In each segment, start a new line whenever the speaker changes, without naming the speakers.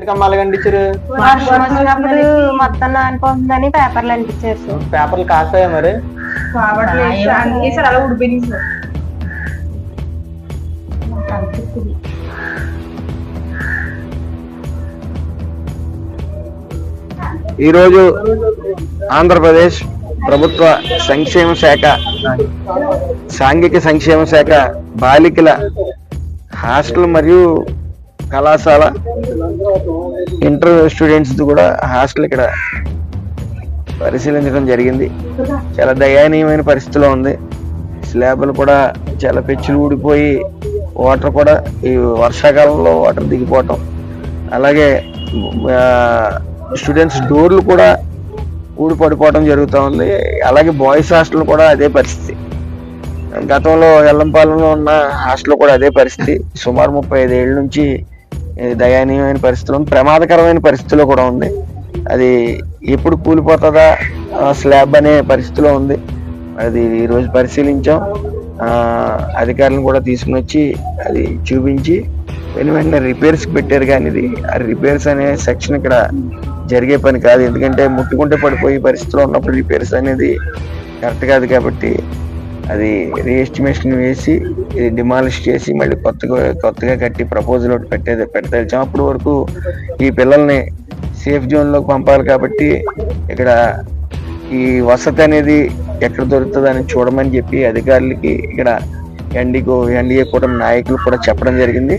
వర్షం వచ్చినప్పుడు మొత్తం నానిపోతుందని పేపర్లు అంటించారు సార్.
పేపర్లు కాస్తాయా మరి?
కావట్లేదు అందుకే సార్ అలా ఉడిపోయింది సార్.
ఈరోజు ఆంధ్రప్రదేశ్ ప్రభుత్వ సంక్షేమ శాఖ సాంఘిక సంక్షేమ శాఖ బాలికల హాస్టల్ మరియు కళాశాల ఇంటర్ స్టూడెంట్స్ కూడా హాస్టల్ ఇక్కడ పరిశీలించడం జరిగింది. చాలా దయనీయమైన పరిస్థితిలో ఉంది. స్లాబ్లు కూడా చాలా పెచ్చులు ఊడిపోయి వాటర్ కూడా ఈ వర్షాకాలంలో వాటర్ దిగిపోవటం. అలాగే స్టూడెంట్స్ డోర్లు కూడా ఊడి పడిపోవడం జరుగుతూ ఉంది. అలాగే బాయ్స్ హాస్టల్ కూడా అదే పరిస్థితి. గతంలో ఎల్లంపాలెంలో ఉన్న హాస్టల్ కూడా అదే పరిస్థితి. సుమారు ముప్పై ఐదు ఏళ్ళ నుంచి దయనీయమైన పరిస్థితులు ఉంది. ప్రమాదకరమైన పరిస్థితిలో కూడా ఉంది. అది ఎప్పుడు కూలిపోతుందా స్లాబ్ అనే పరిస్థితిలో ఉంది. అది ఈరోజు పరిశీలించాం. అధికారులను కూడా తీసుకుని వచ్చి అది చూపించి వెను వెంటనే రిపేర్స్ పెట్టారు కానీ ఇది. ఆ రిపేర్స్ అనే సెక్షన్ ఇక్కడ జరిగే పని కాదు. ఎందుకంటే ముట్టుకుంటే పడిపోయే పరిస్థితిలో ఉన్నప్పుడు రిపేర్స్ అనేది కరెక్ట్ కాదు కాబట్టి అది రీఎస్టిమేషన్ వేసి ఇది డిమాలిష్ చేసి మళ్ళీ కొత్తగా కొత్తగా కట్టి ప్రపోజల్ ఒకటి పెట్టేది పెడతాం అప్పటి వరకు ఈ పిల్లల్ని సేఫ్ జోన్లోకి పంపాలి కాబట్టి ఇక్కడ ఈ వసతి అనేది ఎక్కడ దొరుకుతుందని చూడమని చెప్పి అధికారులకి ఇక్కడ ఎన్డీకో ఎన్డీఏ కూడా నాయకులు కూడా చెప్పడం జరిగింది.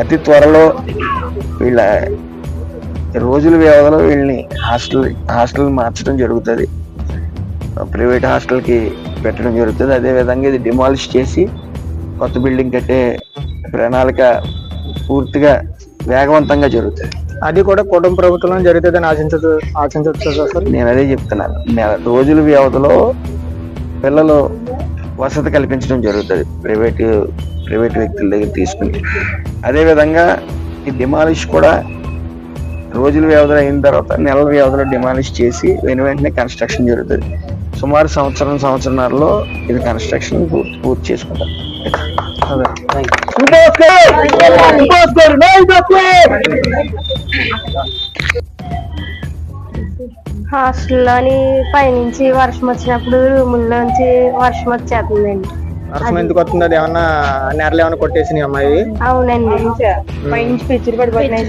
అతి త్వరలో వీళ్ళ రోజుల వ్యవధిలో వీళ్ళని హాస్టల్ హాస్టల్ మార్చడం జరుగుతుంది. ప్రైవేట్ హాస్టల్కి పెట్టడం జరుగుతుంది. అదే విధంగా ఇది డిమాలిష్ చేసి కొత్త బిల్డింగ్ కట్టే ప్రణాళిక పూర్తిగా వేగవంతంగా జరుగుతుంది.
అది కూడా కుటుంబ ప్రభుత్వంలో జరుగుతుందని ఆశించదు ఆశించవచ్చు సార్?
నేను అదే చెప్తున్నాను. నెల రోజుల వ్యవధిలో పిల్లలు వసతి కల్పించడం జరుగుతుంది ప్రైవేట్ ప్రైవేట్ వ్యక్తుల దగ్గర తీసుకుని. అదేవిధంగా ఈ డిమాలిష్ కూడా రోజుల వ్యవధిలో అయిన తర్వాత నెలల వ్యవధిలో డిమాలిష్ చేసి వెను వెంటనే కన్స్ట్రక్షన్ జరుగుతుంది. సుమారు సంవత్సరం సంవత్సరాల్లో ఇది కన్స్ట్రక్షన్ పూర్తి పూర్తి చేసుకుంటారు.
హాస్టల్లోని పైనుంచి వర్షం వచ్చినప్పుడు రూముల్లోంచి వర్షం వచ్చేస్తుందండి.
వర్షం ఎందుకు వస్తుంది అది ఏమన్నా నేరలు ఏమన్నా కొట్టేసినాయి అమ్మాయి?
అవునండి.
పైనుంచి పెచ్చులు పడిపోతున్నాయి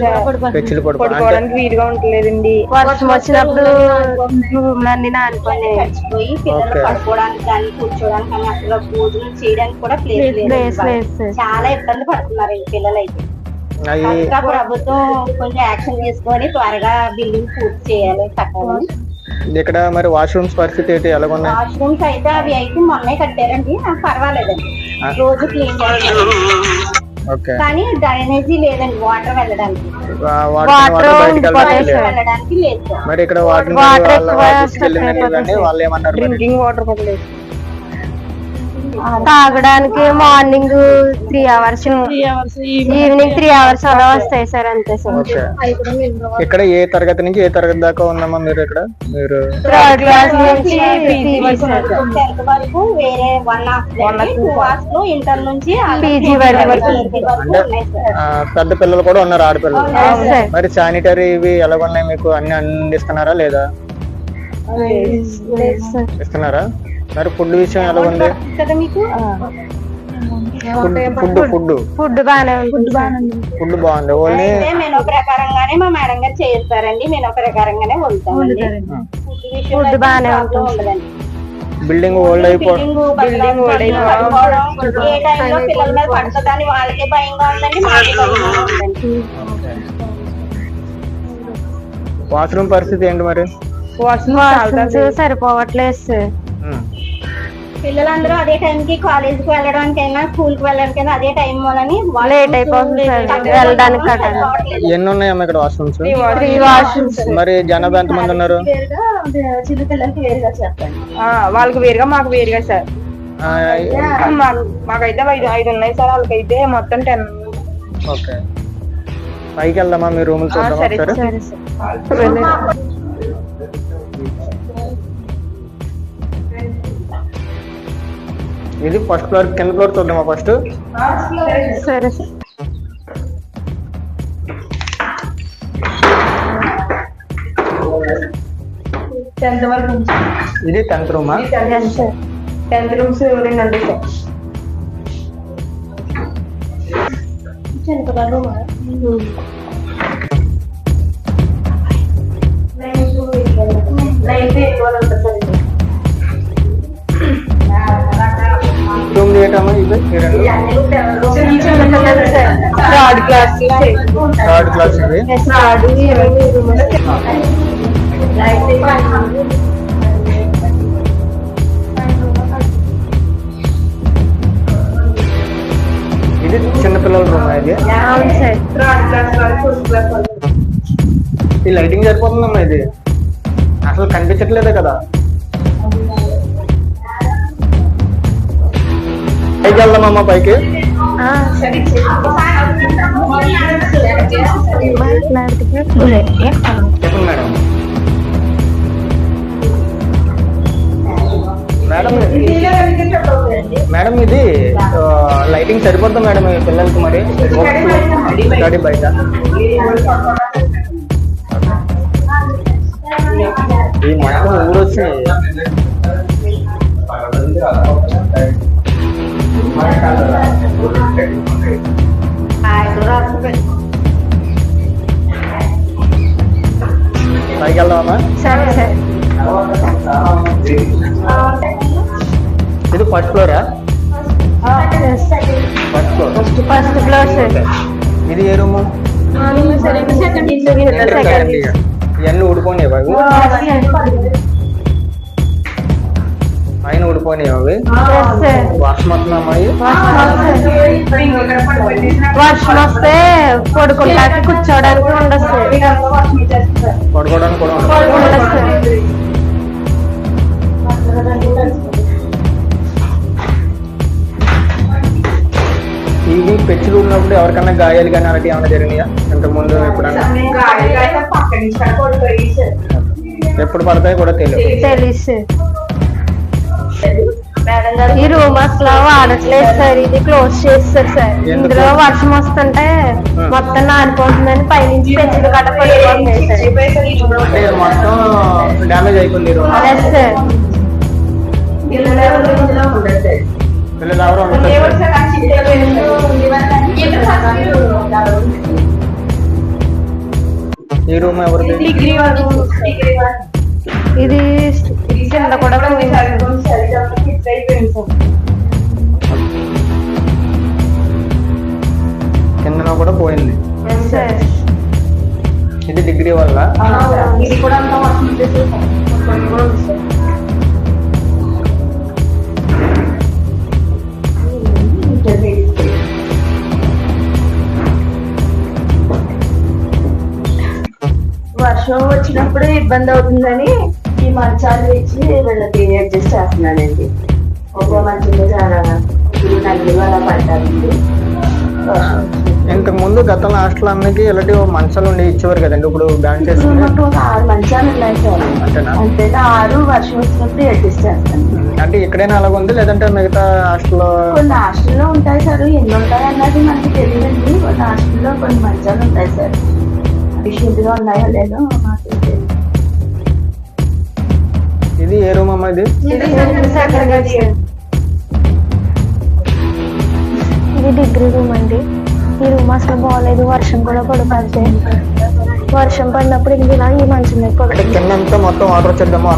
పెచ్చులు పడిపో అంటే
పడుకోవడానికి వీలుగా ఉంటలేదండి
వర్షం వచ్చినప్పుడు నానిపోయాయి
పోయి పిల్లలు
ఓకే.
పడుకోవడానికి కానీ కూర్చోడానికి కానీ అసలు భోజనం చేయడానికి కూడా ప్లేస్ లేదు.
ప్లేస్ లేదు సార్.
చాలా ఇబ్బంది పడుతున్నారు ఈ పిల్లలు అయితే ప్రభుత్వం కొంచెం యాక్షన్ తీసుకొని త్వరగా బిల్డింగ్ పూర్తి చేయాలి కట్టాలని
ఇక్కడ మరి వాష్రూమ్స్ పరిస్థితి ఏంటి? ఎలాగున్నాయి
వాష్రూమ్స్ అయితే అవి అయితే మొన్నే కట్టారండి. నాకు పర్వాలేదండి. రోజు క్లీన్ చేస్తారు
ఓకే.
కానీ డ్రైనేజీ లేదండి వాటర్ వెళ్ళడానికి.
వాటర్ వెళ్ళడానికి
లేదు.
మరి ఇక్కడ వాటర్
వాటర్
వాళ్ళ ఏమన్నారు?
డ్రింకింగ్ వాటర్ పడలేదు
తాగడానికి morning three hours evening three hours అలా వస్తాయి సార్ అంతే సార్.
ఇక్కడ ఏ తరగతి నుంచి ఏ తరగతి దాకా ఉన్నామా మీరు ఇక్కడ? మీరు
థర్డ్ క్లాస్ నుంచి
టెన్త్
వరకు.
వేరే వన్ హాఫ్లో ఇంటర్ నుంచి
PG వరకు.
ఉన్నాయి
పెద్ద పిల్లలు కూడా ఉన్నారు ఆడపిల్లలు. మరి శానిటరీ ఇవి ఎలాగున్నాయి మీకు అన్ని అందిస్తున్నారా లేదా. ఇస్తున్నారా? మరి ఫుడ్ విషయం ఎలా ఉంది?
కదా మీకు?
Food food food.
ఫుడ్ బాగానే ఉంటుంది సార్.
ఫుడ్ బాగుంది. ఓన్లీ
మెనూ ప్రకారంగానే మా మేడం గారు చేస్తారండి. మెనూ ప్రకారంగానే వండుతామండి.
Food బాగానే.
ఉండదండి.
బిల్డింగ్ ఓల్డ్ అయిపో
బిల్డింగ్
అయిపోవడం.
పడిపోవడం, ఏ టైంలో పిల్లల మీద పడుతుందని వాళ్ళకే భయంగా ఉందండి మాకు భయంగా ఉందండి.
వాష్రూమ్ పరిస్థితి ఏంటి మరి?
వాష్రూమ్
సరిపోవట్లేదు. సార్.
పిల్లలందరూ అదే టైంకి కాలేజ్కి వెళ్ళడానికైనా స్కూల్కి వెళ్ళడానికైనా అదే టైం వలని
లేట్ అయిపోతుంది సార్. వెళ్ళడానికి
ఎన్ని ఉన్నాయమ్మా ఇక్కడ వాష్రూమ్స్
త్రీ వాష్రూమ్స్
మరి జనాభా ఎంత మంది ఉన్నారు?
చిన్న పిల్లలకి వేరుగా చేస్తాను
వాళ్ళకి వేరుగా మాకు వేరుగా సార్.
ఆ,
మాకు- మాకైతే ఐదు ఐదు ఉన్నాయి సార్. వాళ్ళకైతే మొత్తం టెన్.
ఓకే. పైకి వెళ్దామా? మీ రూమ్ చూద్దామా ఇది ఫస్ట్ ఫ్లోర్ కింద ఫ్లోర్ చూద్దామా ఫస్ట్?
సరే.
ఇది టెన్త్ రూమ్?
టెన్త్ రూమ్స్ రెండు అండి సార్ నైన్త్ ఎయిట్ ఉంటుంది సార్ ఇది.
రూమ్ చేయటమా ఇది ఈ రెండు
చిన్నపిల్లలు sir third class
third class ఇది
థర్డ్
ఇది చిన్నపిల్లల రూమ్ ఇది
అవును సార్ థర్డ్ క్లాస్ వాళ్ళు ఫోర్త్ క్లాస్ వాళ్ళు
ఈ లైటింగ్ సరిపోతుందమ్మా ఇది అసలు కనిపించట్లేదే కదా పైకి? వెళ్దామమ్మా పైకి మేడం. మేడం మేడం ఇది లైటింగ్ సరిపోద్దా మేడం పిల్లలకి మరి? స్టడీ బయట. ఈ మొత్తం ఊరు వచ్చినాయి పైకి వెళ్దామా
సరే సరే
ఇది first flora first floor
first floor sir
ఇది ఏ రూము
సెకండ్
ఇవన్నీ ఊడిపోయినాయి అవి పైన ఊడిపోయినాయి అవి. వర్షం వస్తున్నామా
వర్షం వస్తే పడుకుంటాకి కూర్చోడానికి ఉండదు
పడుకోవడానికి కూడా ఇవి పెచ్చులు ఉన్నప్పుడు ఎవరికన్నా గాయాలు కానీ అలాంటివి ఏమైనా జరిగినాయా? ఇంతకుముందు ఎప్పుడన్నా? ఎప్పుడు పడతాయో కూడా తెలియదు.
ఈ రూమ్ అసలు వాడట్లేదు సార్. ఇది క్లోజ్ చేస్తారు సార్? ఇందులో వర్షం వస్తుంటే మొత్తం నానిపోతుందని పైనుంచి పెంచులు కట్ట పడిపోతున్నాయి సార్.
పిల్లలు ఎవరు?
ఈ రూమ్
డిగ్రీ వరకు
ఇది కింద కూడా
కిందన కూడా పోయింది. ఇది డిగ్రీ వల్ల?
ఇది కూడా అంతా వచ్చినప్పుడు ఇబ్బంది అవుతుందని ఈ మంచాలు ఇచ్చి వీళ్ళకి అడ్జస్ట్ చేస్తున్నానండి. ఒక మంచంలో చాలా నలుగురు అలా.
ఇంతకు ముందు గతంలో హాస్టల్ అన్నకి ఇలాంటి మంచాలు ఉండి ఇచ్చేవారు కదండి ఇప్పుడు బ్యాన్
ఒక ఆరు మంచాలు ఉన్నాయి సార్. అంతే ఆరు వర్షం వచ్చినప్పుడు అడ్జస్ట్ చేస్తాను
అంటే ఇక్కడైనా అలాగ ఉంది లేదంటే మిగతా హాస్టల్లో?
కొన్ని హాస్టల్లో ఉంటాయి సార్. ఎన్ని ఉంటాయి అన్నది మనకి తెలియదండి. కొన్ని హాస్టల్లో కొన్ని మంచాలు ఉంటాయి సార్. విషయంగా ఉన్నాయో లేదో మాకు
ఇది ఏ రూమ్ అమ్మా ఇది
ఇది డిగ్రీ రూమ్ అండి. ఈ రూమ్ అసలు బాగాలేదు వర్షం కూడా పడుతుంది. వర్షం పడినప్పుడు ఇందులో ఈ మంచం మీద
కింద అంతా మొత్తం వాటర్ వచ్చేద్దామా?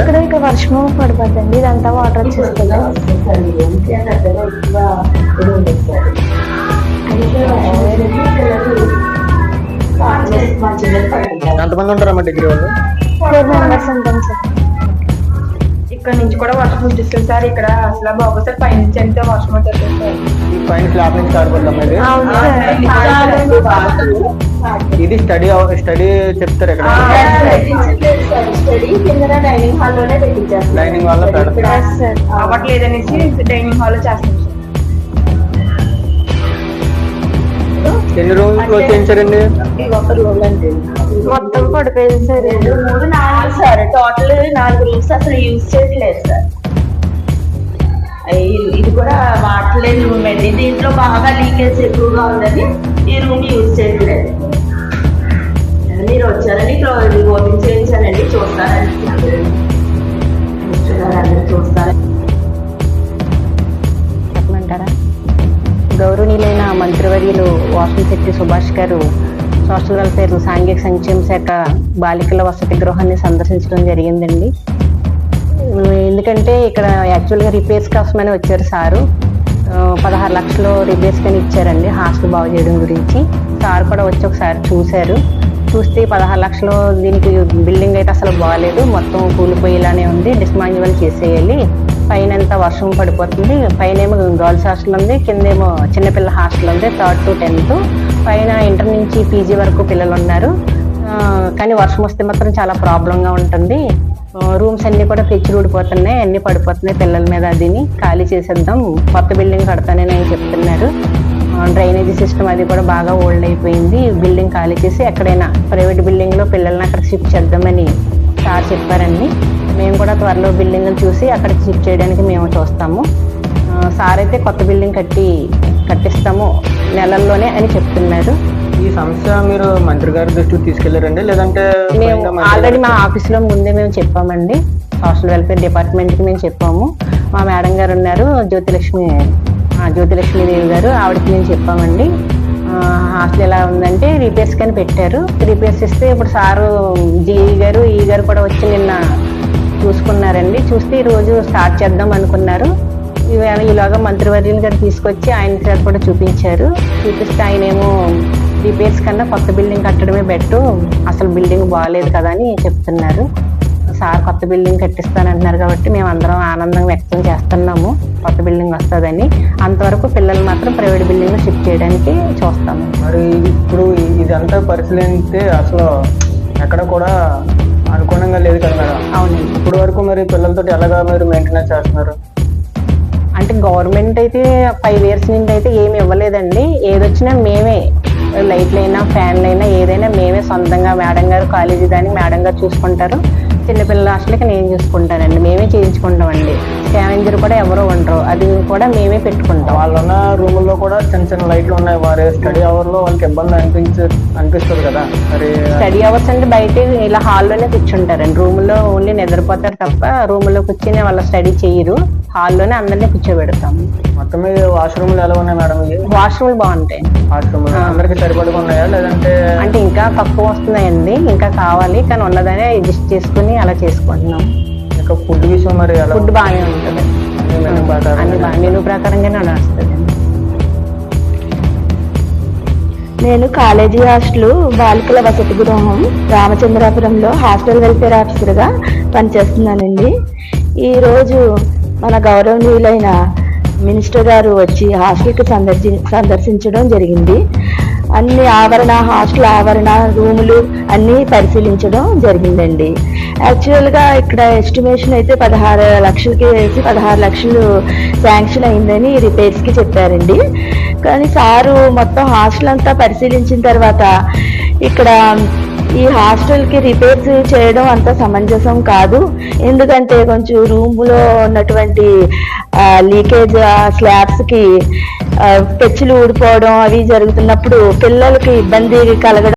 ఇక్కడ ఇక్కడ వర్షం పడిపోతుంది ఇదంతా వాటర్ వచ్చేస్తుంది.
ఎంతమంది ఉంటారమ్మా డిగ్రీ వాళ్ళు?
ఫోర్ మెంబర్స్ ఉంటాం సార్
ఇక్కడ నుంచి కూడా వర్షం వచ్చేస్తుంది సార్ ఇక్కడ అసలు బాబు సార్ పైనుంచి అంటే వర్షం వచ్చేస్తుంది సార్
ఈ పైన స్లాబ్ నుంచి ఆడిపోద్దాం ఇది
అవును సార్.
ఇది స్టడీ స్టడీ చెప్తారు ఇక్కడ.
స్టడీ కింద డైనింగ్ హాల్లోనే పెట్టించేస్తారు
డైనింగ్ పెడతారు.
ఎస్ సార్
అవ్వట్లేదనేసి డైనింగ్ హాల్లో చేస్తాం.
ఎన్ని రూమ్స్ క్లోజ్ చేయించారండి?
ఒక రూమ్ అండి
మొత్తం పడిపోయింది సార్.
రెండు మూడు నాలుగు సార్. టోటల్ నాలుగు రూమ్స్ అసలు యూజ్ చేయట్లేదు సార్. ఇది కూడా వాడలేదు రూమ్ అండి దీంట్లో బాగా లీకేజ్ ఎక్కువగా ఉందని ఈ రూమ్ యూజ్ చేయట్లేదు.
మీరు వచ్చారని ఓపెన్ చేయించానండి. అందరూ చూస్తారు
చెప్పమంటారా? గౌరవనీయులైన మంత్రివర్యులు వాసంశెట్టి సుభాష్ గారు సోషల్ వెల్ఫేర్ సాంఘిక సంక్షేమ శాఖ బాలికల వసతి గృహాన్ని సందర్శించడం జరిగిందండి. ఎందుకంటే ఇక్కడ యాక్చువల్గా రిపేర్స్ కోసమని వచ్చారు సారు. పదహారు లక్షలు రిపేర్స్ కానీ ఇచ్చారండి హాస్టల్ బాగు చేయడం గురించి. సార్ కూడా వచ్చి ఒకసారి చూశారు. చూస్తే పదహారు లక్షలు దీనికి బిల్డింగ్ అయితే అసలు బాగాలేదు మొత్తం కూలిపోయేలానే ఉంది డిస్మాన్యువల్ చేసేయాలి. పైన అంతా వర్షం పడిపోతుంది పైన ఏమో గర్ల్స్ హాస్టల్ ఉంది కిందేమో చిన్నపిల్ల హాస్టల్ ఉంది థర్డ్ టు టెన్త్ పైన ఇంటర్ నుంచి పీజీ వరకు పిల్లలు ఉన్నారు. కానీ వర్షం వస్తే మాత్రం చాలా ప్రాబ్లంగా ఉంటుంది. రూమ్స్ అన్ని కూడా పెచ్చులు ఊడిపోతున్నాయి అన్ని పడిపోతున్నాయి పిల్లల మీద అదిని. ఖాళీ చేసేద్దాం కొత్త బిల్డింగ్ కడతానని ఆయన చెప్తున్నారు. డ్రైనేజీ సిస్టమ్ అది కూడా బాగా ఓల్డ్ అయిపోయింది. బిల్డింగ్ ఖాళీ చేసి ఎక్కడైనా ప్రైవేట్ బిల్డింగ్లో పిల్లల్ని అక్కడ షిఫ్ట్ చేద్దామని సార్ చెప్పారండి మేము కూడా త్వరలో బిల్డింగ్ చూసి అక్కడికి షిఫ్ట్ చేయడానికి మేము చూస్తాము. సార్ అయితే కొత్త బిల్డింగ్ కట్టి కట్టిస్తాము నెలల్లోనే అని చెప్తున్నారు.
ఈ సమస్య మీరు మంత్రి గారి దృష్టికి తీసుకెళ్ళారండి? లేదంటే
మేము ఆల్రెడీ మా ఆఫీస్లో ముందే మేము చెప్పామండి. సోషల్ వెల్ఫేర్ డిపార్ట్మెంట్కి మేము చెప్పాము. మా మేడం గారు ఉన్నారు జ్యోతిలక్ష్మి ఆ, జ్యోతిలక్ష్మీదేవి గారు ఆవిడకి మేము చెప్పామండి. హాస్టల్ ఎలా ఉందంటే రిపేర్స్ కానీ పెట్టారు. రిపేర్స్ ఇస్తే ఇప్పుడు సారు జీఈ గారు ఈ గారు కూడా వచ్చి నిన్న చూసుకున్నారండి. చూస్తే ఈరోజు స్టార్ట్ చేద్దాం అనుకున్నారు. ఈవేళ ఈలోగా మంత్రివర్యులు గారు తీసుకొచ్చి ఆయన గారు కూడా చూపించారు. చూపిస్తే ఆయన ఏమో రిపేర్స్ కన్నా కొత్త బిల్డింగ్ కట్టడమే బెటర్ అసలు బిల్డింగ్ బాగాలేదు కదా అని చెప్తున్నారు. సార్ కొత్త బిల్డింగ్ కట్టిస్తానంటున్నారు కాబట్టి మేము అందరం ఆనందం వ్యక్తం చేస్తున్నాము. కొత్త బిల్డింగ్ వస్తుందని. అంతవరకు పిల్లలు మాత్రం ప్రైవేట్ బిల్డింగ్ షిఫ్ట్ చేయడానికి చూస్తాము.
మరి ఇప్పుడు ఇదంతా పరిశీలిస్తే అసలు ఎక్కడ కూడా అనుగుణంగా లేదు కదా మేడం?
అవునండి.
ఇప్పుడు వరకు మరి పిల్లలతో ఎలాగా మీరు మెయింటెనెన్స్ చేస్తున్నారు?
అంటే గవర్నమెంట్ అయితే ఫైవ్ ఇయర్స్ నుండి అయితే ఏమి ఇవ్వలేదండి. ఏదొచ్చినా మేమే లైట్లు అయినా ఫ్యాన్లు అయినా ఏదైనా మేమే సొంతంగా మేడం గారు కాలేజీ దాన్ని మేడం గారు చూసుకుంటారు. చిన్నపిల్లల హాస్టల్కి నేను చూసుకుంటానండి. మేమే చేయించుకుంటామండి. స్కావెంజర్ కూడా ఎవరో ఉండరు. అది కూడా మేమే పెట్టుకుంటాం.
వాళ్ళున్న రూముల్లో కూడా చిన్న చిన్న లైట్లు ఉన్నాయి. వారి స్టడీ అవర్లో వాళ్ళకి ఇబ్బంది అనిపించ అనిపిస్తుంది కదా. మరి
స్టడీ అవర్స్ అంటే బయట ఇలా హాల్లోనే కూర్చుంటారండి. రూమ్లో ఓన్లీ నిద్రపోతారు తప్ప రూమ్లో కూర్చొని వాళ్ళ స్టడీ చేయరు. హాల్లోనే అందరినీ కూర్చోబెడతాము
మొత్తం మీద వాష్రూమ్లు ఎలా ఉన్నాయి మేడం
వాష్రూమ్లు బాగుంటాయి.
వాష్రూమ్లు. అందరికి సరిపడగా ఉన్నాయా? లేదంటే
అంటే ఇంకా తక్కువ వస్తున్నాయండి. ఇంకా కావాలి. కానీ ఉన్నదనే అడ్జస్ట్ చేసుకుని అలా చేసుకుంటున్నాం.
ఇంకా ఫుడ్ విషయం మరి
ఫుడ్ బాగానే ఉంటుంది. అన్ని బాగా మెనూ ప్రకారంగానే నడుస్తుంది.
నేను కాలేజీ హాస్టల్ బాలికల వసతి గృహం రామచంద్రాపురంలో హాస్టల్ వెల్ఫేర్ ఆఫీసర్గా పనిచేస్తున్నానండి. ఈరోజు మన గౌరవనీయులైన మినిస్టర్ గారు వచ్చి హాస్టల్కి సందర్శి సందర్శించడం జరిగింది. అన్ని ఆవరణ హాస్టల్ ఆవరణ రూములు అన్నీ పరిశీలించడం జరిగిందండి. యాక్చువల్గా ఇక్కడ ఎస్టిమేషన్ అయితే పదహారు లక్షలకి వేసి పదహారు లక్షలు శాంక్షన్ అయిందని రిపేర్స్కి చెప్పారండి. కానీ సారు మొత్తం హాస్టల్ అంతా పరిశీలించిన తర్వాత ఇక్కడ ఈ హాస్టల్కి రిపేర్స్ చేయడం అంత సమంజసం కాదు. ఎందుకంటే కొంచెం రూమ్లో ఉన్నటువంటి లీకేజ్ స్లాబ్స్కి పెచ్చులు ఊడిపోవడం అవి జరుగుతున్నప్పుడు పిల్లలకి ఇబ్బంది కలగడం